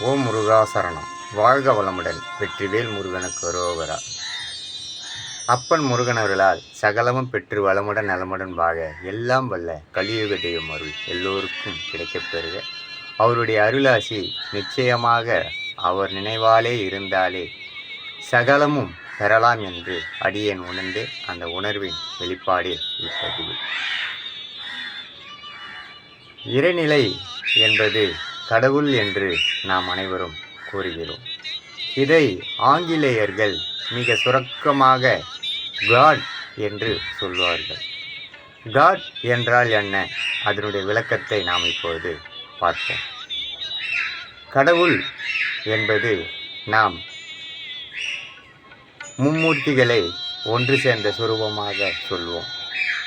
ஓம் முருகா சரணம். வாழ்க வளமுடன். வெற்றிவேல் முருகனுக்கு ரோகரா அப்பன் முருகனவர்களால் சகலமும் பெற்று வளமுடன் நலமுடன் வாழ எல்லாம் வல்ல கலியுக தெய்வம் அருள் எல்லோருக்கும் கிடைக்கப் பெறுக. அவருடைய அருளாசி நிச்சயமாக அவர் நினைவாலே இருந்தாலே சகலமும் பெறலாம் என்று அடியேன் உணர்ந்து அந்த உணர்வின் வெளிப்பாடே இப்பதிவு. இறைநிலை என்பது கடவுள் என்று நாம் அனைவரும் கூறுகிறோம். இதை ஆங்கிலேயர்கள் மிக சுரக்கமாக காட் என்று சொல்வார்கள். காட் என்றால் என்ன? அதனுடைய விளக்கத்தை நாம் இப்போது பார்ப்போம். கடவுள் என்பது நாம் மும்மூர்த்திகளை ஒன்று சேர்ந்த சுரூபமாக சொல்வோம்.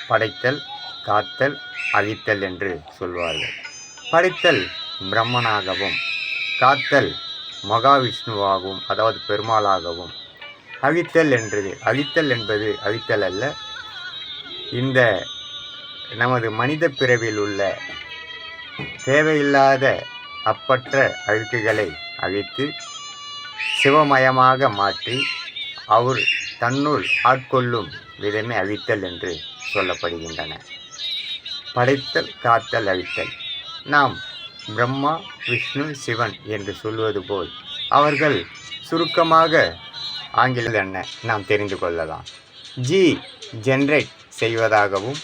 படைத்தல் காத்தல் அழித்தல் என்று சொல்வார்கள். படைத்தல் பிரம்மனாகவும் காத்தல் மகாவிஷ்ணுவாகவும் அதாவது பெருமாளாகவும். அழித்தல் என்றது அழித்தல் என்பது அழித்தல் அல்ல. இந்த நமது மனித பிறவில் உள்ள தேவையில்லாத அப்பற்ற அழுக்குகளை அழித்து சிவமயமாக மாற்றி அவர் தன்னுள் ஆட்கொள்ளும் விதமே அழித்தல் என்று சொல்லப்படுகின்றன. படைத்தல் காத்தல் அழித்தல். நாம் பிரம்மா விஷ்ணு சிவன் என்று சொல்வது போல் அவர்கள் சுருக்கமாக ஆங்கிலம் என்ன நாம் தெரிந்து கொள்ளலாம். ஜி ஜென்ரேட் செய்வதாகவும்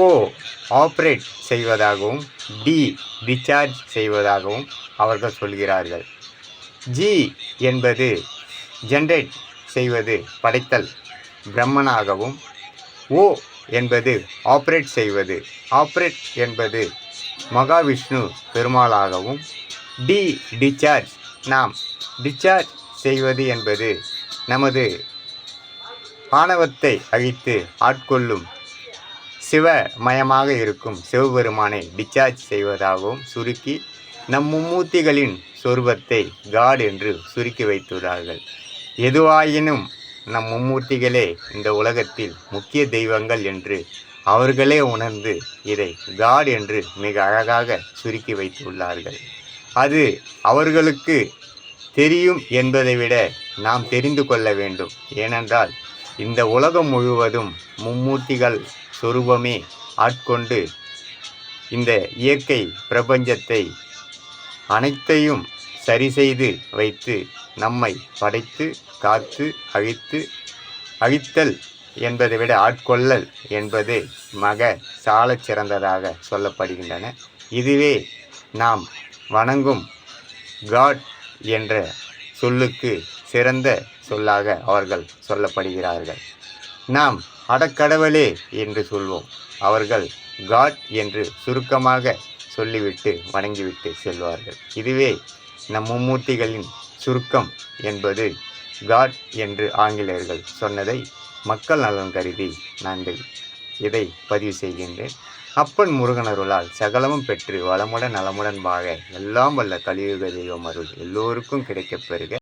ஓ ஆப்ரேட் செய்வதாகவும் டி டிசார்ஜ் செய்வதாகவும் அவர்கள் சொல்கிறார்கள். ஜி என்பது ஜென்ரேட் செய்வது படைத்தல் பிரம்மனாகவும் ஓ என்பது ஆப்ரேட் செய்வது. ஆப்ரேட் என்பது மகாவிஷ்ணு பெருமாளாகவும் டி டிச்சார்ஜ் நாம் டிச்சார்ஜ் செய்வது என்பது நமது ஆணவத்தை அழித்து ஆட்கொள்ளும் சிவமயமாக இருக்கும் சிவபெருமானை டிச்சார்ஜ் செய்வதாகவும் சுருக்கி நம் மும்மூர்த்திகளின் சொருபத்தை காட் என்று சுருக்கி வைத்துள்ளார்கள். எதுவாயினும் நம் மும்மூர்த்திகளே இந்த உலகத்தில் முக்கிய தெய்வங்கள் என்று அவர்களே உணர்ந்து இதை காட் என்று மிக அழகாக சுருக்கி வைத்துள்ளார்கள். அது அவர்களுக்கு தெரியும் என்பதை விட நாம் தெரிந்து கொள்ள வேண்டும். ஏனென்றால் இந்த உலகம் முழுவதும் மும்மூர்த்திகள் சொரூபமே ஆட்கொண்டு இந்த இயற்கை பிரபஞ்சத்தை அனைத்தையும் சரி செய்து வைத்து நம்மை படைத்து காத்து அழித்து அழித்தல் என்பதை விட ஆட்கொள்ளல் என்பது மக சாலச் சிறந்ததாக சொல்லப்படுகின்றன. இதுவே நாம் வணங்கும் காட் என்ற சொல்லுக்கு சிறந்த சொல்லாக அவர்கள் சொல்லப்படுகிறார்கள். நாம் அடக்கடவுளே என்று சொல்வோம். அவர்கள் காட் என்று சுருக்கமாக சொல்லிவிட்டு வணங்கிவிட்டு செல்வார்கள். இதுவே நம் மும்மூர்த்திகளின் சுருக்கம் என்பது காட் என்று ஆங்கிலேயர்கள் சொன்னதை மக்கள் நலன் கருதி நாங்கள் இதை பதிவு செய்கின்றேன். அப்பன் முருகனருளால் சகலமும் பெற்று வளமுடன் நலமுடன் வாழ எல்லாம் வல்ல கலியுக தெய்வம் அருள் எல்லோருக்கும் கிடைக்கப் பெறுக.